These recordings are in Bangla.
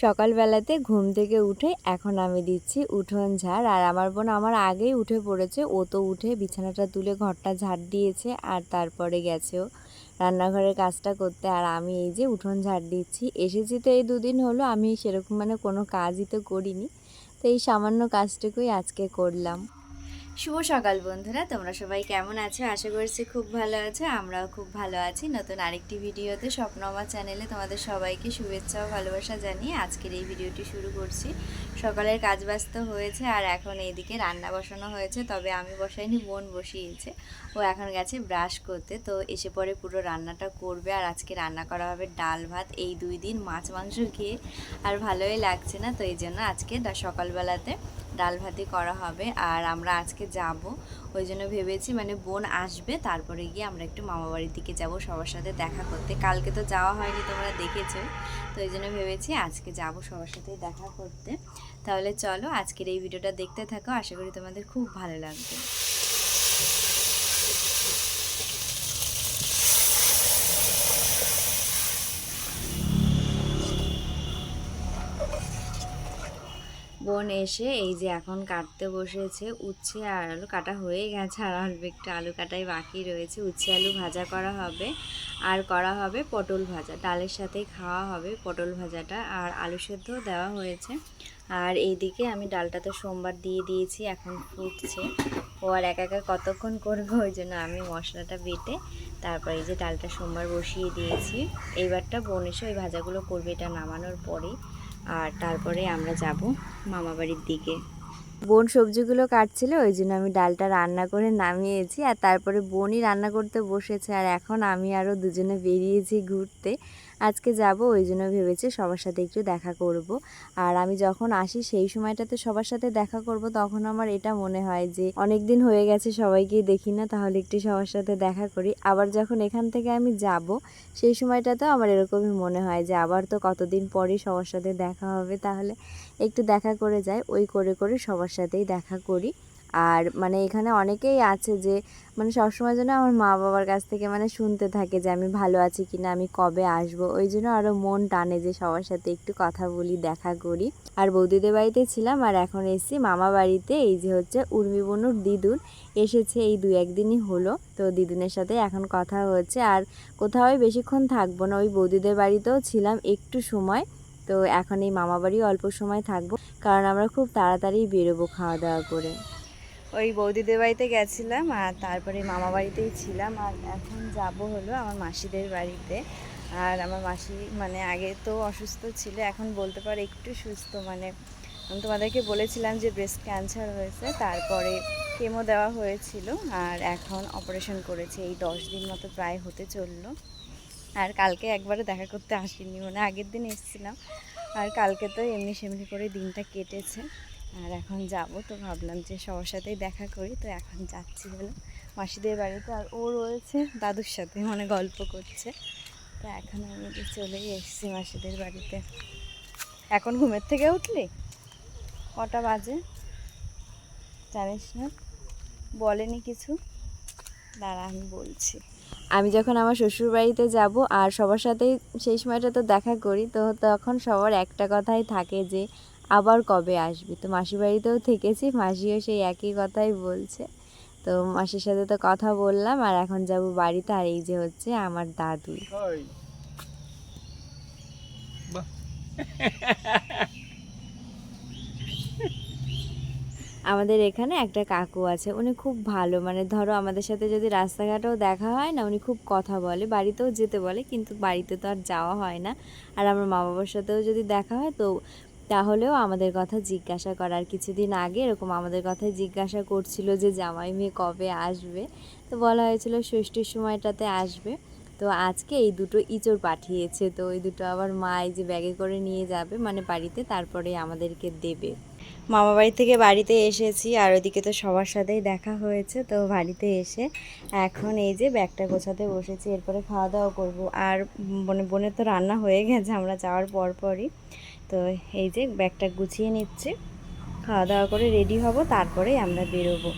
সকালবেলাতে ঘুম থেকে উঠে এখন আমি দিচ্ছি উঠোন ঝাড়। আর আমার বোন আমার আগেই উঠে পড়েছে। ও তো উঠে বিছানাটা তুলে ঘরটা ঝাড় দিয়েছে আর তারপরে গেছেও রান্নাঘরের কাজটা করতে। আর আমি এই যে উঠোন ঝাড় দিচ্ছি। এসেছি তো এই দুদিন হলো। আমি সেরকম মানে কোনো কাজই তো করিনি। তো এই সামান্য কাজটুকুই আজকে করলাম। শুভ সকাল বন্ধুরা, তোমরা সবাই কেমন আছো? আশা করছি খুব ভালো আছো, আমরাও খুব ভালো আছি। নতুন আরেকটি ভিডিওতে স্বপ্ন আমার চ্যানেলে তোমাদের সবাইকে শুভেচ্ছা ও ভালোবাসা জানিয়ে আজকের এই ভিডিওটি শুরু করছি। সকালের কাজ ব্যস্ত হয়েছে আর এখন এইদিকে রান্না বসানো হয়েছে, তবে আমি বসাইনি, বোন বসিয়েছে। ও এখন গেছে ব্রাশ করতে, তো এসে পরে পুরো রান্নাটা করবে। আর আজকে রান্না করা হবে ডাল ভাত, এই দুই দিন মাছ মাংস খেয়ে আর ভালোই লাগছে না, তো এই জন্য আজকে সকালবেলাতে ডাল ভাতি করা হবে। আর আমরা আজকে যাব, ওই জন্য ভেবেছি মানে বোন আসবে, তারপরে গিয়ে আমরা একটু মামা বাড়ির দিকে যাব, সবার সাথে দেখা করতে। কালকে তো যাওয়া হয়নি, তোমরা দেখেছ। তো ওই জন্য ভেবেছি আজকে যাব সবার সাথেই দেখা করতে। তাহলে চলো আজকের এই ভিডিওটা দেখতে থাকো, আশা করি তোমাদের খুব ভালো লাগবে। বোন এসে এই যে এখন কাটতে বসেছে, উচ্ছে আর আলু কাটা হয়ে গেছে, আর অল্প একটু আলু কাটাই বাকি রয়েছে। উচ্ছে আলু ভাজা করা হবে, আর করা হবে পটল ভাজা। ডালের সাথেই খাওয়া হবে পটল ভাজাটা, আর আলু সেদ্ধ দেওয়া হয়েছে। আর এইদিকে আমি ডালটা তো সোমবার দিয়ে দিয়েছি, এখন ফুটছে। ও আর একা একা কতক্ষণ করবে, ওই জন্য আমি মশলাটা বেটে তারপর এই যে ডালটা সোমবার বসিয়ে দিয়েছি। এইবারটা বোন এসে ওই ভাজাগুলো করবে এটা নামানোর পরেই। আর তারপরে আমরা যাব মামা বাড়ির দিকে। বোন সবজিগুলো কাটছিল, ওই জন্য আমি ডালটা রান্না করে নামিয়েছি আর তারপরে বোনই রান্না করতে বসেছে। আর এখন আমি আরও দুজনে বেরিয়েছি ঘুরতে। আজকে যাব, ওই জন্য ভেবেছি সবার সাথে একটু দেখা করব। আর আমি যখন আসি সেই সময়টাতে সবার সাথে দেখা করব, তখন আমার এটা মনে হয় যে অনেক দিন হয়ে গেছে সবাইকে দেখি না, তাহলে একটু সবার সাথে দেখা করি। আবার যখন এখান থেকে আমি যাব, সেই সময়টাতেও আমার এরকমই মনে হয় যে আবার তো কতদিন পরে সবার সাথে দেখা হবে, তাহলে একটু দেখা করে যাই, ওই করে করে সবার সাথেই দেখা করি। আর মানে এখানে অনেকেই আছে যে মানে সবসময় যেন আমার মা বাবার কাছ থেকে মানে শুনতে থাকে যে, আমি ভালো আছি কি না আমি কবে আসব? ওই জন্য আরও মন টানে যে, সবার সাথে একটু কথা বলি, দেখা করি। আর বৌদিদের বাড়িতে ছিলাম আর এখন এসেছি মামা বাড়িতে। এই যে হচ্ছে উর্মি বনুর দিদুন এসেছে, এই দু একদিনই হলো। তো দিদুনের সাথে এখন কথা হচ্ছে। আর কোথাও বেশিক্ষণ থাকব না, ওই বৌদিদের বাড়িতেও ছিলাম একটু সময়। তো এখন এই মামা বাড়ি অল্প সময় থাকব, কারণ আমরা খুব তাড়াতাড়ি বেরোবো খাওয়া দাওয়া করে। ওই বৌদিদের বাড়িতে গেছিলাম আর তারপরে মামা বাড়িতেই ছিলাম আর এখন যাব হলো আমার মাসিদের বাড়িতে। আর আমার মাসি মানে আগে তো অসুস্থ ছিল, এখন বলতে পারে একটু সুস্থ। মানে আমি তোমাদেরকে বলেছিলাম যে ব্রেস্ট ক্যান্সার হয়েছে, তারপরে কেমো দেওয়া হয়েছিল আর এখন অপারেশন করেছে। এই দশ দিন মতো প্রায় হতে চলল। আর কালকে একবারও দেখা করতে আসিনি মানে আগের দিন এসেছিলাম। আর কালকে তো এমনি সেমনি করে দিনটা কেটেছে। আর এখন যাব, তো ভাবলাম যে সবার সাথেই দেখা করি, তো এখন যাচ্ছি হলো মাসিদের বাড়িতে আর ও রয়েছে, দাদুর সাথে মানে গল্প করছে। তো এখন আমি চলেই এসেছি মাসিদের বাড়িতে। এখন ঘুমের থেকে উঠলি? কটা বাজে? জানিস না, বলেনি কিছু? দাঁড়া, আমি বলছি। আমি যখন আমার শ্বশুর বাড়িতে যাব আর সবার সাথেই সেই সময়টা তো দেখা করি, তো তখন সবার একটা কথাই থাকে যে আবার কবে আসবি? তো মাসির বাড়িতেও থেকেছি মাসিও সেই একই কথাই বলছে। তো মাসির সাথে তো কথা বললাম আর এখন যাব বাড়িতে আর এই যে হচ্ছে আমার দাদু। আমাদের এখানে একটা কাকু আছে উনি খুব ভালো। মানে ধরো আমাদের সাথে যদি রাস্তাঘাটেও দেখা হয় না উনি খুব কথা বলে বাড়িতেও যেতে বলে কিন্তু বাড়িতে তো আর যাওয়া হয় না। আর আমার মা বাবার সাথেও যদি দেখা হয় তো তাহলেও আমাদের কথা জিজ্ঞাসা করার কিছুদিন আগে এরকম আমাদের কথা জিজ্ঞাসা করছিল যে জামাই মেয়ে কবে আসবে। তো বলা হয়েছিল ষষ্ঠীর সময়টাতে আসবে। তো আজকে এই দুটো ইঁচড় পাঠিয়েছে। তো ওই দুটো আবার মা এই যে ব্যাগে করে নিয়ে যাবে মানে বাড়িতে তারপরে আমাদেরকে দেবে। মামা বাড়ি থেকে বাড়িতে এসেছি আর ওইদিকে তো সবার সাথেই দেখা হয়েছে, তো বাড়িতে এসে এখন এই যে ব্যাগটা গোছাতে বসেছি, এরপরে খাওয়া দাওয়া করব। আর বোনে বোনের তো রান্না হয়ে গেছে, আমরা যাওয়ার পর পরই তো এই যে ব্যাগটা গুছিয়ে নিচ্ছি খাওয়া দাওয়া করে রেডি হব, তারপরেই আমরা বেরোবো।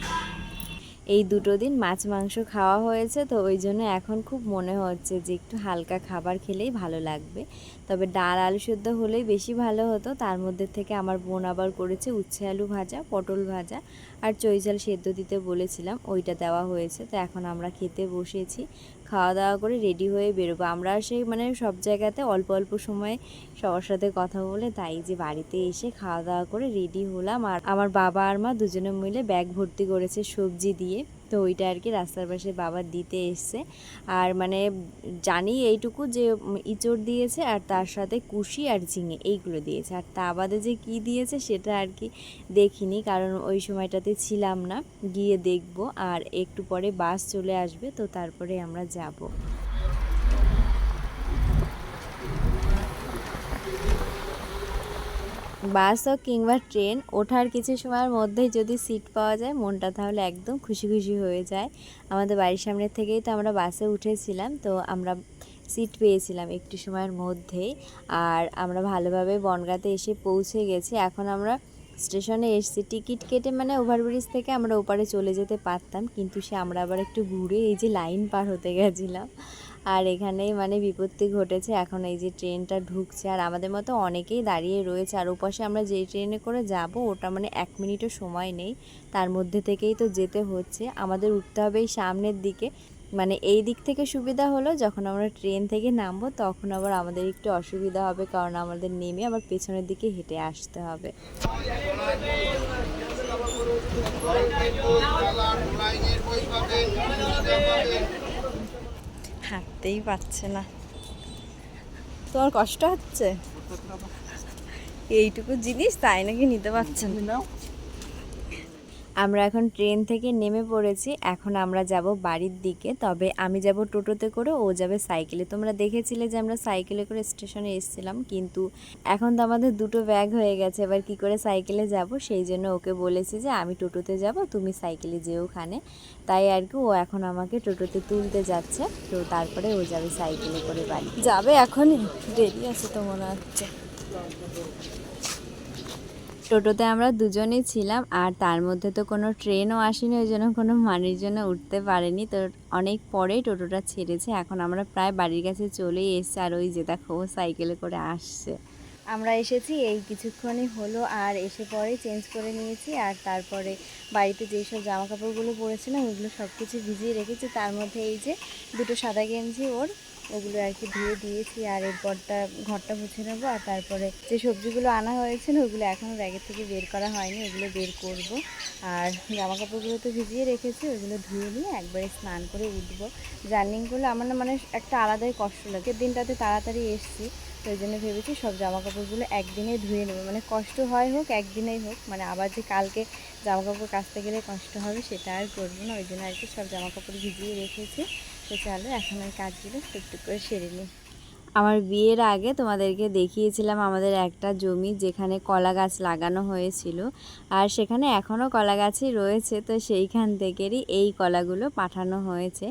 এই দুটো দিন মাছ, মাংস খাওয়া হয়েছে, তো ওই জন্য এখন খুব মনে হচ্ছে যে একটু হালকা খাবার খেলেই ভালো লাগবে। তবে ডাল আলু সেদ্ধ হলেই বেশি ভালো হতো। তার মধ্যে থেকে আমার বোন আবার করেছে উচ্ছে আলু ভাজা, পটল ভাজা আর চৈজাল সেদ্ধ দিতে বলেছিলাম, ওইটা দেওয়া হয়েছে। তো এখন আমরা খেতে বসেছি খাওয়া দাওয়া করে রেডি হয়ে বেরোবো। আমরা সেই মানে সব জায়গাতে অল্প অল্প সময়ে সবার সাথে কথা বলে তাই যে বাড়িতে এসে খাওয়া দাওয়া করে রেডি হলাম। আর আমার বাবা আর মা দুজনে মিলে ব্যাগ ভর্তি করেছে সবজি দিয়ে। তো ওইটা আর কি রাস্তার পাশে বাবা দিতে এসছে। আর মানে জানি এইটুকু যে ইঁচড় দিয়েছে আর তার সাথে কুশি আর ঝিঙে এইগুলো দিয়েছে। আর তা বাদে যে কি দিয়েছে সেটা আর কি দেখিনি, কারণ ওই সময়টাতে ছিলাম না। গিয়ে দেখব, আর একটু পরে বাস চলে আসবে, তো তারপরে আমরা যাব। বাস হোক কিংবা ট্রেন, ওঠার কিছু সময়ের মধ্যেই যদি সিট পাওয়া যায়, মনটা তাহলে একদম খুশি খুশি হয়ে যায়। আমাদের বাড়ির সামনে থেকেই তো আমরা বাসে উঠেছিলাম, তো আমরা সিট পেয়েছিলাম একটু সময়ের মধ্যেই। আর আমরা ভালোভাবে বনগাঁতে এসে পৌঁছে গেছি। এখন আমরা স্টেশনে এসেছি। টিকিট কেটে মানে ওভারব্রিজ থেকে আমরা ওপারে চলে যেতে পারতাম, কিন্তু সে আমরা আবার একটু ঘুরে এই যে লাইন পার হতে গেছিলাম। আর এখানেই মানে বিপত্তি ঘটেছে। এখন এই যে ট্রেনটা ঢুকছে আর আমাদের মতো অনেকেই দাঁড়িয়ে রয়েছে। আর ওপাশে আমরা যেই ট্রেনে করে যাব, ওটা মানে এক মিনিটও সময় নেই। তার মধ্যে থেকেই তো যেতে হচ্ছে। আমাদের উঠতে হবে এই সামনের দিকে। মানে এই দিক থেকে সুবিধা হলো যখন আমরা ট্রেন থেকে নামবো, তখন আবার আমাদের একটু অসুবিধা হবে কারণ আমাদের নেমে আবার পেছনের দিকে হেঁটে আসতে হবে। হাঁটতেই পারছে না। তোমার কষ্ট হচ্ছে? এইটুকু জিনিস তাই নাকি নিতে পারছেন না? আমরা এখন ট্রেন থেকে নেমে পড়েছি, এখন আমরা যাব বাড়ির দিকে। তবে আমি যাব টোটোতে করে, ও যাবে সাইকেলে। তোমরা দেখেছিলে যে আমরা সাইকেলে করে স্টেশনে এসেছিলাম, কিন্তু এখন তো আমাদের দুটো ব্যাগ হয়ে গেছে। এবার কি করে সাইকেলে যাব? সেই জন্য ওকে বলেছি যে, আমি টোটোতে যাব, তুমি সাইকেলে যেও ওখানে। তাই আর কি, ও এখন আমাকে টোটোতে তুলতে যাচ্ছে। তো তারপরে ও যাবে সাইকেলে করে বাড়ি। যাবে এখনই দেরি আছে তো মনে হচ্ছে। টোটোতে আমরা দুজনেই ছিলাম আর তার মধ্যে তো কোনো ট্রেনও আসেনি, ওই জন্য কোনো মানুষজন উঠতে পারেনি। তো অনেক পরেই টোটোটা ছেড়েছে, এখন আমরা প্রায় বাড়ির কাছে চলেই এসেছি আর ওই যে দেখো সাইকেলে করে আসছে। আমরা এসেছি, এই কিছুক্ষণই হলো আর এসে পরে চেঞ্জ করে নিয়েছি আর তারপরে বাড়িতে যেই সব জামা কাপড়গুলো পরেছিলাম ওগুলো সব কিছু ভিজিয়ে রেখেছি। তার মধ্যে এই যে দুটো সাদা গেঞ্জি ওর ওগুলো আর কি ধুয়ে দিয়েছি আর এরপরটা ঘরটা মুছে নেব আর তারপরে যে সবজিগুলো আনা হয়েছিল ওগুলো এখনও ব্যাগের থেকে বের করা হয়নি, ওগুলো বের করব। আর জামা কাপড়গুলো তো ভিজিয়ে রেখেছি, ওগুলো ধুয়ে নিয়ে একবারে স্নান করে উঠবো। জার্নিং করলে আমার না মানে একটা আলাদাই কষ্ট লাগে। দিনটাতে তাড়াতাড়ি এসছি, তো ওই জন্য ভেবেছি সব জামা কাপড়গুলো একদিনে ধুয়ে নেব। মানে কষ্ট হয় হোক, একদিনেই হোক মানে আবার যে কালকে জামা কাপড় কাচতে গেলে কষ্ট হবে সেটা আর করব না, ওই জন্য আর কি সব জামা কাপড় ভিজিয়ে রেখেছি। তো চলো, এখন ওই কাজগুলো টুকটুক করে সেরে নিই। আমার বিয়ের আগে তোমাদেরকে দেখিয়েছিলাম আমাদের একটা জমি যেখানে কলা গাছ লাগানো হয়েছিল, আর সেখানে এখনও কলা গাছই রয়েছে, তো সেইখান থেকেরই এই কলাগুলো পাঠানো হয়েছে।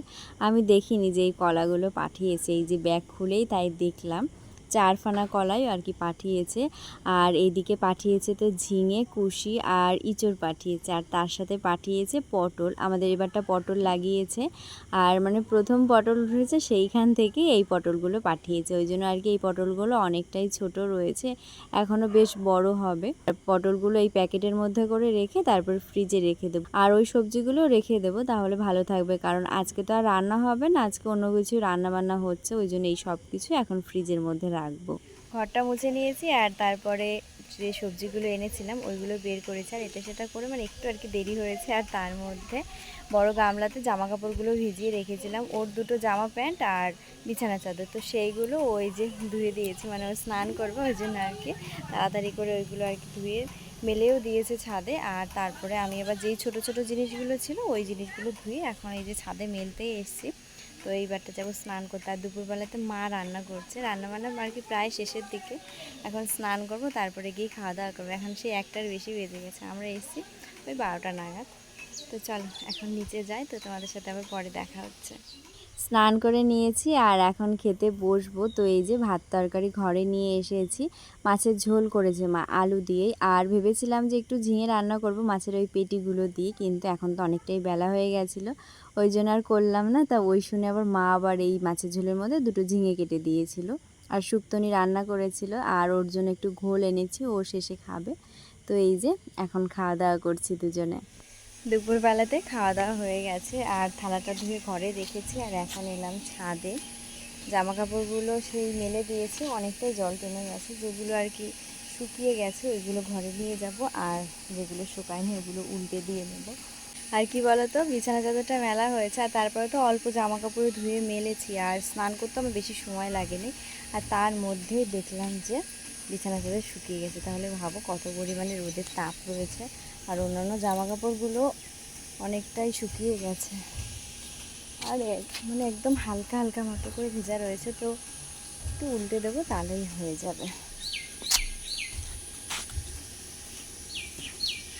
আমি দেখিনি যে এই কলাগুলো পাঠিয়েছে, এই যে ব্যাগ খুলেই তাই দেখলাম। চারফানা কলাই আর কি পাঠিয়েছে। আর এদিকে পাঠিয়েছে তো ঝিঙে, কুশি আর ইঁচড় পাঠিয়েছে। আর তার সাথে পাঠিয়েছে পটল। আমাদের এবারটা পটল লাগিয়েছে। আর মানে প্রথম পটল উঠেছে সেইখান থেকে এই পটলগুলো পাঠিয়েছে। ওই জন্য আর কি এই পটলগুলো অনেকটাই ছোট রয়েছে। এখনও বেশ বড় হবে। পটলগুলো এই প্যাকেটের মধ্যে করে রেখে তারপর ফ্রিজে রেখে দেবো। আর ওই সবজিগুলো রেখে দেবো। তাহলে ভালো থাকবে। কারণ আজকে তো আর রান্না হবে না। আজকে অন্য কিছু রান্না বান্না হচ্ছে। ওই জন্য এই সব কিছু এখন ফ্রিজের মধ্যে রাখব ঘরটা মুছে নিয়েছি আর তারপরে যে সবজিগুলো এনেছিলাম ওইগুলো বের করেছি। আর এটা সেটা করে মানে একটু আর কি দেরি হয়েছে আর তার মধ্যে বড় গামলাতে জামা কাপড়গুলো ভিজিয়ে রেখেছিলাম। ওর দুটো জামা প্যান্ট আর বিছানা চাদর। তো সেইগুলো ওই যে ধুয়ে দিয়েছি মানে ও স্নান করবে ওই জন্য আর কি। তাড়াতাড়ি করে ওইগুলো আর কি ধুয়ে মেলেও দিয়েছে ছাদে। আর তারপরে আমি আবার যেই ছোট ছোট জিনিসগুলো ছিল ওই জিনিসগুলো ধুয়ে এখন এই যে ছাদে মেলতেই এসেছি। তো এইবারটা যাব স্নান করতে। আর দুপুরবেলাতে মা রান্না করছে। রান্না বান্না আর কি প্রায় শেষের দিকে। এখন স্নান করব, তারপরে গিয়ে খাওয়া দাওয়া করব। এখন সেই একটার বেশি বেঁধে গেছে। আমরা এসেছি ওই বারোটা নাগাদ। তো চল, এখন নিচে যাই। তো তোমাদের সাথে আবার পরে দেখা হচ্ছে। স্নান করে নিয়েছি আর এখন খেতে বসবো। তো এই যে ভাত তরকারি ঘরে নিয়ে এসেছি। মাছের ঝোল করেছে মা আলু দিয়ে। আর ভেবেছিলাম যে একটু ঝিঙে রান্না করব, মাছের ওই পেটিগুলো দিয়ে কিন্তু এখন তো অনেকটাই বেলা হয়ে গেছিল। ওই জন্য আর করলাম না। তা ওই শুনে আবার মা আবার এই মাছের ঝোলের মধ্যে দুটো ঝিঙে কেটে দিয়েছিল। আর শুক্তনি রান্না করেছিল। আর ওর জন্য একটু ঘোল এনেছি, ও শেষে খাবে। তো এই যে এখন খাওয়া দাওয়া করছি দুজনে। দুপুরবেলাতে খাওয়া দাওয়া হয়ে গেছে আর থালাটা ধুয়ে ঘরে রেখেছি আর এখন এলাম ছাদে। জামা কাপড়গুলো সেই মেলে দিয়েছি, অনেকটাই জল টেনে গেছে। যেগুলো আর কি শুকিয়ে গেছে, ওইগুলো ঘরে নিয়ে যাব আর যেগুলো শুকায়নি ওগুলো উল্টে দিয়ে নেব। আর কি বলতো, বিছানা চাদরটা মেলা হয়েছে আর তারপরে তো অল্প জামা কাপড় ধুয়ে মেলেছি আর স্নান করতে আমার বেশি সময় লাগেনি। আর তার মধ্যেই দেখলাম যে বিছানা চাদর শুকিয়ে গেছে, তাহলে ভাবো কত পরিমাণে রোদের তাপ রয়েছে। আর অন্যান্য জামা কাপড়গুলো অনেকটাই শুকিয়ে গেছে। আর মানে একদম হালকা হালকা মতো করে ভেজা রয়েছে, তো একটু উল্টে দেবো, তাহলেই হয়ে যাবে।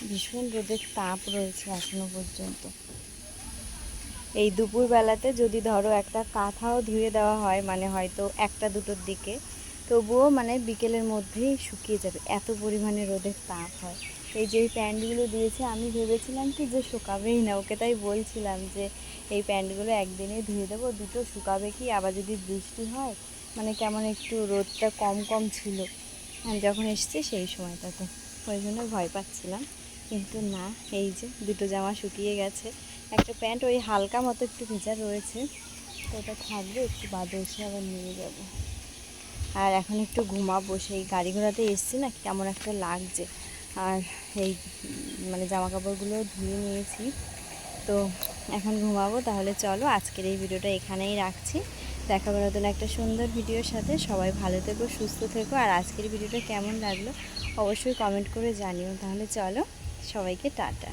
ভীষণ রোদের তাপ রয়েছে এখনও পর্যন্ত। এই দুপুরবেলাতে যদি ধরো একটা কাঁথাও ধুয়ে দেওয়া হয় মানে হয়তো একটা দুটোর দিকে, তবুও মানে বিকেলের মধ্যেই শুকিয়ে যাবে, এত পরিমাণে রোদের তাপ হয়। এই যে এই প্যান্টগুলো দিয়েছে, আমি ভেবেছিলাম কি যে শুকাবেই না, ওকে তাই বলছিলাম যে এই প্যান্টগুলো একদিনে ধুয়ে দেবো, দুটো শুকাবে কি, আবার যদি বৃষ্টি হয় মানে কেমন একটু রোদটা কম কম ছিল। আমি যখন এসছে সেই সময়টাতে, ওই জন্য ভয় পাচ্ছিলাম। কিন্তু না, এই যে দুটো জামা শুকিয়ে গেছে, একটা প্যান্ট ওই হালকা মতো একটু ভেজা রয়েছে, তো ওটা থাকবে, একটু বাদে এসে আবার নিয়ে যাব। আর এখন একটু ঘুমাবো, সেই গাড়ি ঘোড়াতে এসছি না কেমন একটা লাগছে। আর এই মানে জামা কাপড়গুলো ধুয়ে নিয়েছি। তো এখন ঘুমাবো, তাহলে চলো আজকের এই ভিডিওটা এখানেই রাখছি। দেখা করার নতুন একটা সুন্দর ভিডিওর সাথে। সবাই ভালো থেকো, সুস্থ থেকো। আর আজকের ভিডিওটা কেমন লাগল অবশ্যই কমেন্ট করে জানিও। তাহলে চলো সবাইকে টাটা।